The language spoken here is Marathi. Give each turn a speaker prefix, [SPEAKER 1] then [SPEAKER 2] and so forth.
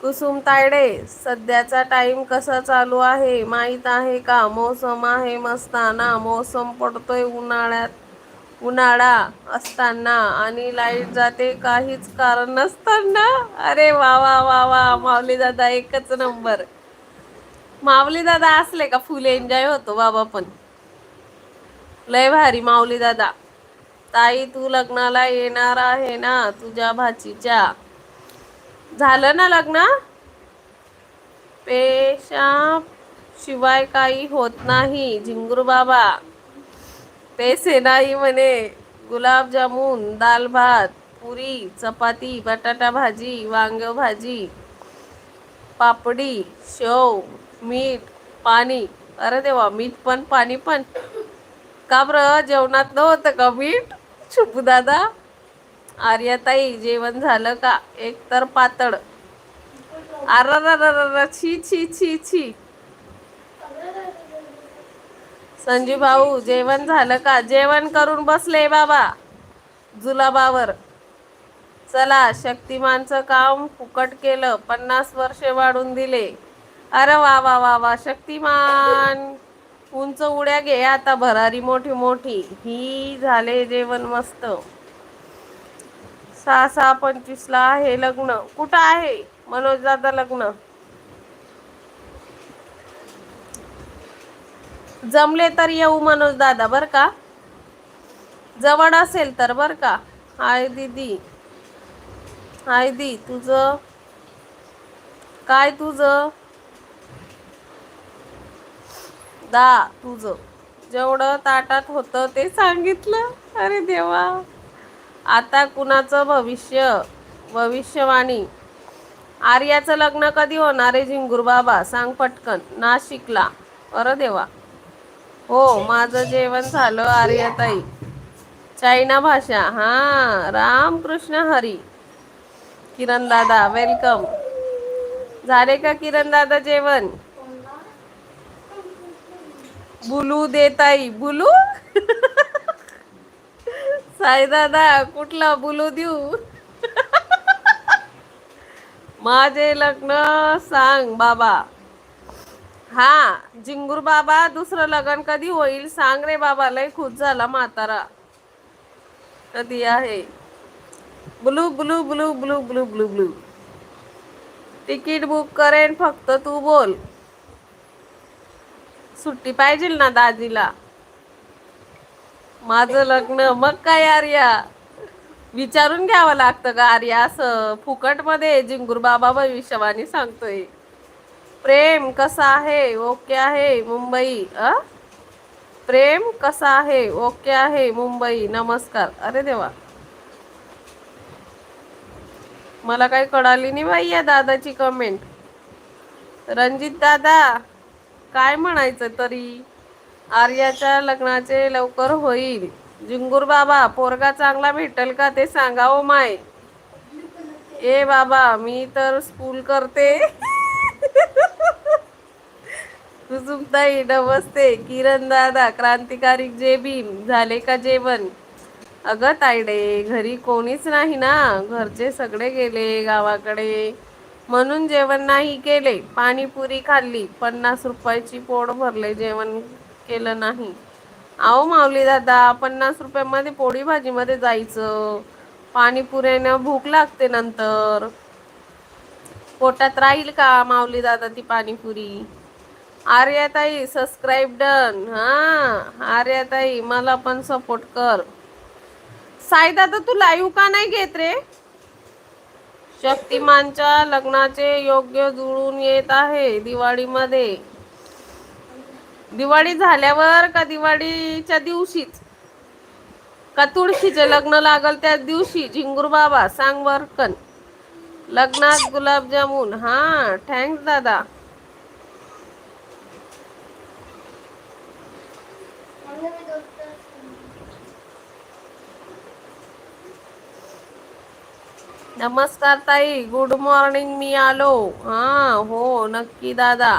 [SPEAKER 1] कुसुम तायडे सध्याचा टाइम कसा चालू आहे? माहीत आहे का? मोसम आहे मस्ताना मोसम पडतोय उन्हाळ्यात. उन्हाळा असताना आणि लाइट जाते काहीच कारण नसताना. अरे वा वा वा वा माऊली दादा एकच नंबर माऊली दादा असले का? फुल एन्जॉय होतो बाबा पण. लय भारी माऊली दादा. ताई तू लग्नाला येणार आहे ना? तुझ्या भाचीच्या. झालं ना लग्न? पेशा शिवाय काही होत नाही झिंगूर बाबा. ते सेनाई म्हणे गुलाबजामुन दाल भात पुरी चपाती बटाटा भाजी वांग भाजी पापडी शेव मीठ पाणी. अरे देवा मीठ पण पाणी पण. का बरं? जेवणात नव्हतं का मीठ? शुभू दादा. आर्याताई जेवण झालं का? एक तर पातळ. अर छी छी छी छी संजू भाऊ जेवण झालं का? जेवण करून बसले बाबा. जुलाबावर. चला शक्तिमानचं काम फुकट केलं. पन्नास वर्षे वाढून दिले. अरे वा वा वा वा शक्तिमान. उंच उड्या घे आता भरारी मोठी मोठी. ही झाले जेवण मस्त. सहा सहा पंचवीसला आहे लग्न. कुठं आहे? मनोज दादा लग्न. जमले तर येऊ मनोज दादा बर का? जवळ असेल तर बर का? हाय दीदी. हाय दी तुझं? काय तुझं? दा तुझं. जेवढं ताटात होतं ते सांगितलं. अरे देवा. आता कुणाचं भविष्य भविष्यवाणी? आर्याचं लग्न कधी होणार आहे झिंगूर बाबा सांग पटकन. नाशिकला. अरे देवा. हो माझं जेवण झालं आर्याताई. चायना भाषा. हा रामकृष्ण हरी. किरण दादा वेलकम झाले का किरण दादा जेवण? बुलू देताई बुलू? साई दादा कुठला बोलू देऊ? माझे लग्न सांग बाबा. हा जिंगूर बाबा दुसरं लग्न कधी होईल सांग रे बाबा लय खुश झाला म्हातारा. कधी आहे? Blue blue blue blue blue blue blue. Ticket book करेन फक्त तू बोल. सुट्टी पाहिजे ना दाजीला? माझं लग्न मग काय आर्या? विचारून घ्यावं लागतं का आर्या असं फुकटमध्ये जिंगूर बाबा भविष्यवाणी सांगतोय. प्रेम कसा आहे ओके आहे मुंबई अ? प्रेम कसा आहे ओके आहे मुंबई नमस्कार. अरे देवा. मला काही कळाली नाही बाई या दादाची कमेंट रणजित दादा काय म्हणायचं तरी? आर्याच्या लग्नाचे लवकर होईल. जिंगूर बाबा पोरगा चांगला भेटेल का ते सांगा ओ माय. ए बाबा मी तर स्कूल करते. कुसुमताई नमस्ते. किरण दादा क्रांतिकारी जे भीम झाले का जेवण? अगं तायडे घरी कोणीच नाही ना. घरचे सगळे गेले गावाकडे. म्हणून जेवण नाही केले. पाणीपुरी खाल्ली. पन्नास रुपयाची पोट भरले जेवण केलं नाही. अहो माऊली दादा पन्नास रुपयामध्ये पोळी भाजीमध्ये जायचं. पाणीपुऱ्यानं भूक लागते नंतर. पोटात राहील का माऊली दादा ती पाणीपुरी? आर्याताई सबस्क्राईब डन हा आर्याताई मला पण सपोर्ट कर. साई दादा तू लाईव्ह का नाही घेत रे? शक्तिमानच्या लग्नाचे योग्य जुळून येत आहे दिवाळीमध्ये. दिवाळी झाल्यावर का दिवाळीच्या दिवशीच? का तुळशीचे लग्न लागल त्या दिवशी? झिंगूर बाबा सांग बरकन लग्नात गुलाबजामुन. हा थँक्स दादा. नमस्कार ताई गुड मॉर्निंग मी आलो. हा हो नक्की दादा.